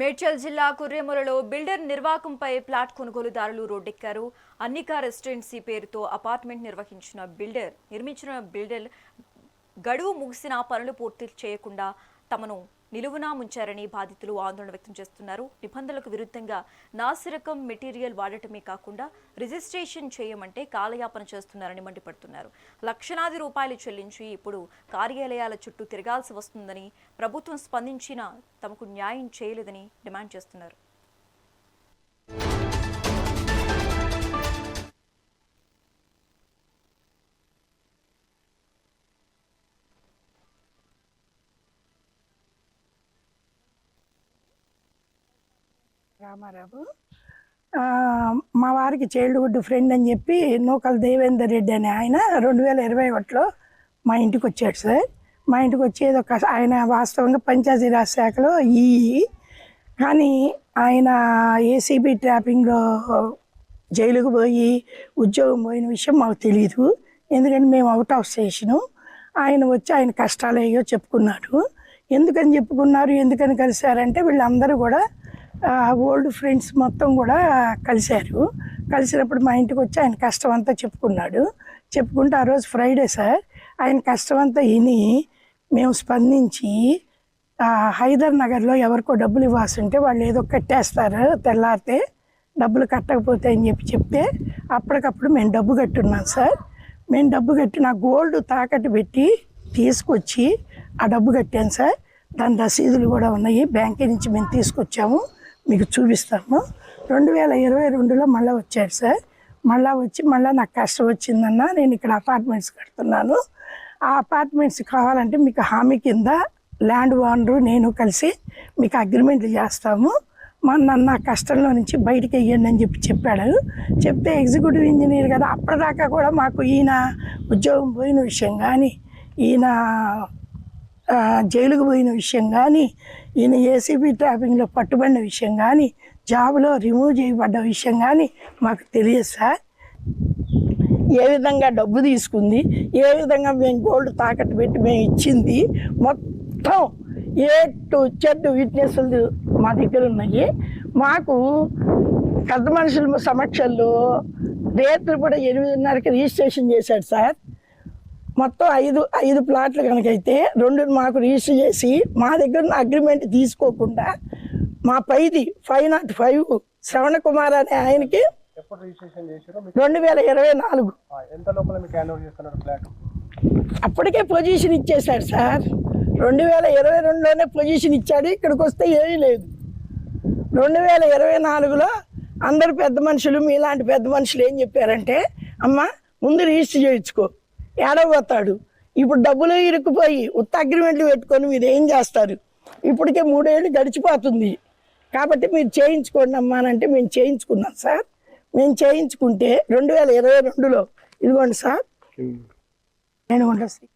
మేడ్చల్ జిల్లా కుర్రేములలో builder నిర్వాకంపై plot కొనుగోలుదారులు రోడ్డెక్కారు. అన్నికా రెసిడెన్సీ పేరుతో అపార్ట్మెంట్ నిర్వహించిన బిల్డర్ నిర్మించిన బిల్డర్ గడువు ముగిసిన పనులు పూర్తి చేయకుండా తమను నిలువునా ముంచారని బాధితులు ఆందోళన వ్యక్తం చేస్తున్నారు. నిబంధనలకు విరుద్ధంగా నాసిరకం మెటీరియల్ వాడటమే కాకుండా రిజిస్ట్రేషన్ చేయమంటే కాలయాపన చేస్తున్నారని మండిపడుతున్నారు. లక్షలాది రూపాయలు చెల్లించి ఇప్పుడు కార్యాలయాల చుట్టూ తిరగాల్సి వస్తుందని ప్రభుత్వం స్పందించినా తమకు న్యాయం చేయలేదని డిమాండ్ చేస్తున్నారు. రామారావు. మా వారికి చైల్డ్హుడ్ ఫ్రెండ్ అని చెప్పి నూకల దేవేందర్ రెడ్డి అని ఆయన రెండు వేల ఇరవై ఒకటిలో మా ఇంటికి వచ్చాడు సార్. మా ఇంటికి వచ్చేది ఒక ఆయన వాస్తవంగా పంచాయతీరాజ్ శాఖలో ఈ కానీ ఆయన ఏసీబీ ట్రాపింగ్లో జైలుకు పోయి ఉద్యోగం పోయిన విషయం మాకు తెలియదు ఎందుకంటే మేము అవుట్ ఆఫ్ స్టేషను ఆయన వచ్చి ఆయన కష్టాలు అయ్యో చెప్పుకున్నాడు. ఎందుకని చెప్పుకున్నారు? ఎందుకని కలిశారంటే వీళ్ళందరూ కూడా ఓల్డ్ ఫ్రెండ్స్ మొత్తం కూడా కలిశారు. కలిసినప్పుడు మా ఇంటికి వచ్చి ఆయన కష్టం అంతా చెప్పుకున్నాడు. చెప్పుకుంటే ఆ రోజు ఫ్రైడే సార్ ఆయన కష్టం అంతా విని మేము స్పందించి హైదర్ నగర్లో ఎవరికో డబ్బులు ఇవ్వాల్సి ఉంటే వాళ్ళు ఏదో కట్టేస్తారు తెల్లారితే డబ్బులు కట్టకపోతే అని చెప్పి చెప్తే అప్పటికప్పుడు మేము డబ్బు కట్టున్నాం సార్. మేము డబ్బు కట్టి నా గోల్డ్ తాకట్టు పెట్టి తీసుకొచ్చి ఆ డబ్బు కట్టాను సార్. దాని రసీదులు కూడా ఉన్నాయి. బ్యాంక్ నుంచి మేము తీసుకొచ్చాము. మీకు చూపిస్తాము. రెండు వేల ఇరవై రెండులో మళ్ళీ వచ్చాడు సార్. మళ్ళీ వచ్చి మళ్ళీ నాకు కష్టం వచ్చిందన్న నేను ఇక్కడ అపార్ట్మెంట్స్ కడుతున్నాను. ఆ అపార్ట్మెంట్స్ కావాలంటే మీకు హామీ కింద ల్యాండ్ ఓనరు నేను కలిసి మీకు అగ్రిమెంట్లు చేస్తాము. మన నన్ను ఆ కష్టంలో నుంచి బయటికి వెయ్యండి అని చెప్పి చెప్పాడు. చెప్తే ఎగ్జిక్యూటివ్ ఇంజనీర్ కదా అప్పటిదాకా కూడా మాకు ఈయన ఉద్యోగం పోయిన విషయం కానీ ఈయన జైలుకు పోయిన విషయం కానీ ఈయన ఏసీబీ ట్రాపింగ్లో పట్టుబడిన విషయం కానీ జాబ్లో రిమూవ్ చేయబడ్డ విషయం కానీ మాకు తెలియదు సార్. ఏ విధంగా డబ్బు తీసుకుంది ఏ విధంగా మేము గోల్డ్ తాకట్టు పెట్టి మేము ఇచ్చింది మొత్తం ఏ టు చెడ్ విట్నెస్లు మా దగ్గర ఉన్నాయి. మాకు పెద్ద మనుషుల సమక్షంలో రేట్లు కూడా ఎనిమిదిన్నరకి రిజిస్ట్రేషన్ చేశాడు సార్. మొత్తం ఐదు ఐదు ప్లాట్లు కనుకైతే రెండు మాకు రిజిస్టర్ చేసి మా దగ్గర ఉన్న అగ్రిమెంట్ తీసుకోకుండా మా పైది ఫైవ్ నాట్ ఫైవ్ శ్రవణ కుమార్ అనే ఆయనకి రెండు వేల ఇరవై నాలుగు. అప్పటికే పొజిషన్ ఇచ్చేశాడు సార్. రెండు వేల ఇరవై రెండులోనే పొజిషన్ ఇచ్చాడు ఇక్కడికి వస్తే ఏమీ లేదు. రెండు వేల ఇరవై నాలుగులో అందరు పెద్ద మనుషులు మీలాంటి పెద్ద మనుషులు ఏం చెప్పారంటే అమ్మ ముందు రిజిస్టర్ చేయించుకో. ఏడవతాడు ఇప్పుడు డబ్బులు ఇరుక్కుపోయి ఉత్త అగ్రిమెంట్లు పెట్టుకొని మీరు ఏం చేస్తారు? ఇప్పటికే మూడేళ్ళు గడిచిపోతుంది. కాబట్టి మీరు చేయించుకోండి అమ్మా అని అంటే మేము చేయించుకున్నాం సార్. మేము చేయించుకుంటే రెండు వేల ఇరవై రెండులో ఇదిగోండి సార్. నేను ఉండదు